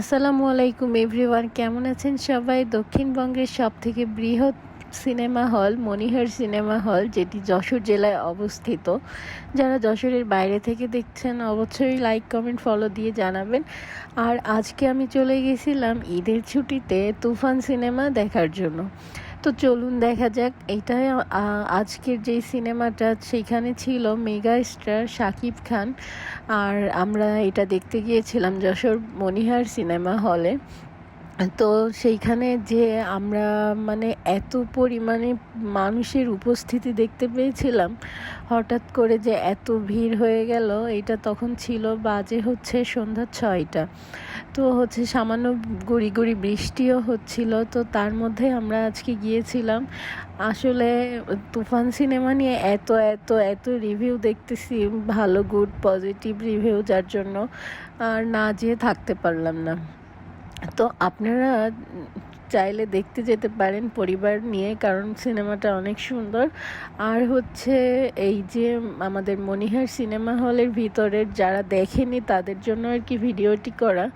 আসসালামু আলাইকুম এভরিওয়ান, কেমন আছেন সবাই? দক্ষিণবঙ্গের সব থেকে বৃহৎ সিনেমা হল মনিহার সিনেমা হল, যেটি যশোর জেলায় অবস্থিত। যারা যশোরের বাইরে থেকে দেখছেন, অবশ্যই লাইক কমেন্ট ফলো দিয়ে জানাবেন। আর আজকে আমি চলে গেছিলাম ঈদের ছুটিতে তুফান সিনেমা দেখার জন্য। তো চলুন দেখা যাক। এটাই আজকের যে সিনেমাটা সেখানে ছিল মেগা স্টার শাকিব খান। আর আমরা এটা দেখতে গিয়েছিলাম যশোর মনিহার সিনেমা হলে। তো সেইখানে যে আমরা মানে এত পরিমাণে মানুষের উপস্থিতি দেখতে পেয়েছিলাম, হঠাৎ করে যে এত ভিড় হয়ে গেল, এটা তখন ছিল বাজে হচ্ছে সন্ধ্যা ছয়টা। তো হচ্ছে সামান্য গুড়ি গুড়ি বৃষ্টিও হচ্ছিল, তো তার মধ্যে আমরা আজকে গিয়েছিলাম। আসলে তুফান সিনেমা নিয়ে এত এত এত রিভিউ দেখতেছি, ভালো গুড পজিটিভ রিভিউ যার জন্য আর না যেয়ে থাকতে পারলাম না। তো আপনারা চাইলে দেখতে যেতে পারেন পরিবার নিয়ে, কারণ সিনেমাটা অনেক সুন্দর। আর হচ্ছে এই যে আমাদের মনিহার সিনেমা হলের ভিতরের যারা দেখেনি তাদের জন্য আর কি ভিডিওটি করা।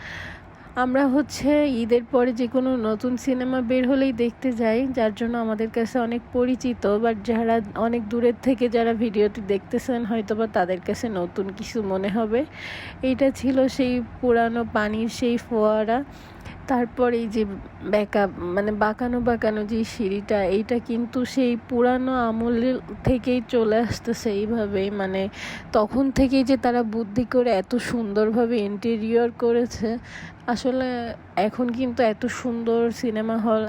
আমরা হচ্ছে ঈদের পরে যে কোনো নতুন সিনেমা বের হলেই দেখতে যাই, যার জন্য আমাদের কাছে অনেক পরিচিত। বাট যারা অনেক দূরের থেকে যারা ভিডিওটি দেখতেছেন হয়তো বা তাদের কাছে নতুন কিছু মনে হবে। এটা ছিল সেই পুরানো পানির সেই ফোয়ারা। তারপর এই যে বেঁকা মানে বাঁকানো বাঁকানো যে সিঁড়িটা, এইটা কিন্তু সেই পুরানো আমলের থেকেই চলে আসতেছে এইভাবেই মানে তখন থেকেই যে তারা বুদ্ধি করে এত সুন্দরভাবে ইন্টেরিয়র করেছে, আসলে এখন কিন্তু এত সুন্দর সিনেমা হল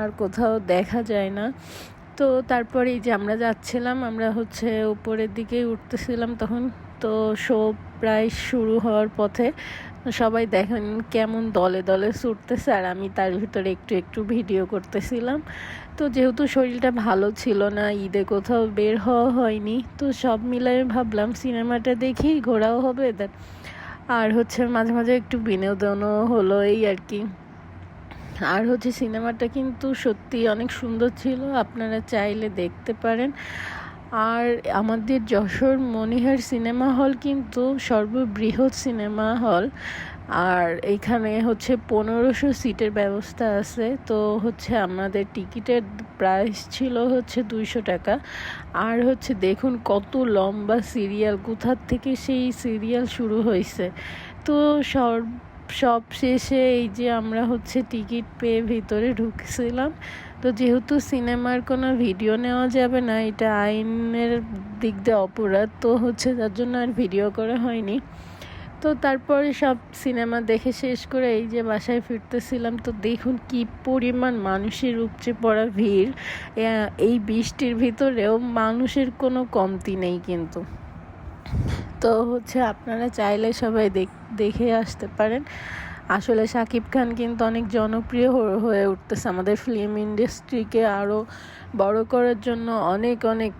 আর কোথাও দেখা যায় না। তো তারপরে এই যে আমরা যাচ্ছিলাম, আমরা হচ্ছে উপরের দিকেই উঠতেছিলাম তখন। তো শো প্রায় শুরু হওয়ার পথে সবাই দেখেন কেমন দলে দলে ছুটতেছে, আর আমি তার ভিতরে একটু একটু ভিডিও করতেছিলাম। তো যেহেতু শরীরটা ভালো ছিল না, ঈদে কোথাও বের হওয়া হয়নি, তো সব মিলাই ভাবলাম সিনেমাটা দেখি, ঘোরাও হবে আর হচ্ছে মাঝে মাঝে একটু বিনোদনও হলো এই আর কি। আর হচ্ছে সিনেমাটা কিন্তু সত্যি অনেক সুন্দর ছিল, আপনারা চাইলে দেখতে পারেন। আর আমাদের যশোর মনিহার সিনেমা হল কিন্তু সর্ববৃহৎ সিনেমা হল। আর এখানে হচ্ছে পনেরোশো সিটের ব্যবস্থা আছে। তো হচ্ছে আমাদের টিকিটের প্রাইস ছিল হচ্ছে দুইশো টাকা। আর হচ্ছে দেখুন কত লম্বা সিরিয়াল, কোথার থেকে সেই সিরিয়াল শুরু হয়েছে। তো সব সব শেষে এই যে আমরা হচ্ছে টিকিট পেয়ে ভিতরে ঢুকছিলাম। তো যেহেতু সিনেমার কোনো ভিডিও নেওয়া যাবে না, এটা আইনের দিক দিয়ে অপরাধ তো হচ্ছে যার জন্য আর ভিডিও করা হয়নি। তো তারপরে সব সিনেমা দেখে শেষ করে এই যে বাসায় ফিরতেছিলাম, তো দেখুন কি পরিমাণ মানুষের উপচে পড়া ভিড়। এই বৃষ্টির ভিতরেও মানুষের কোনো কমতি নেই কিন্তু। তো হচ্ছে আপনারা চাইলে সবাই দেখে আসতে পারেন। আসলে শাকিব খান কিন্তু অনেক জনপ্রিয় হয়ে উঠতেছে আমাদের ফিল্ম ইন্ডাস্ট্রিকে আরও বড় করার জন্য অনেক অনেক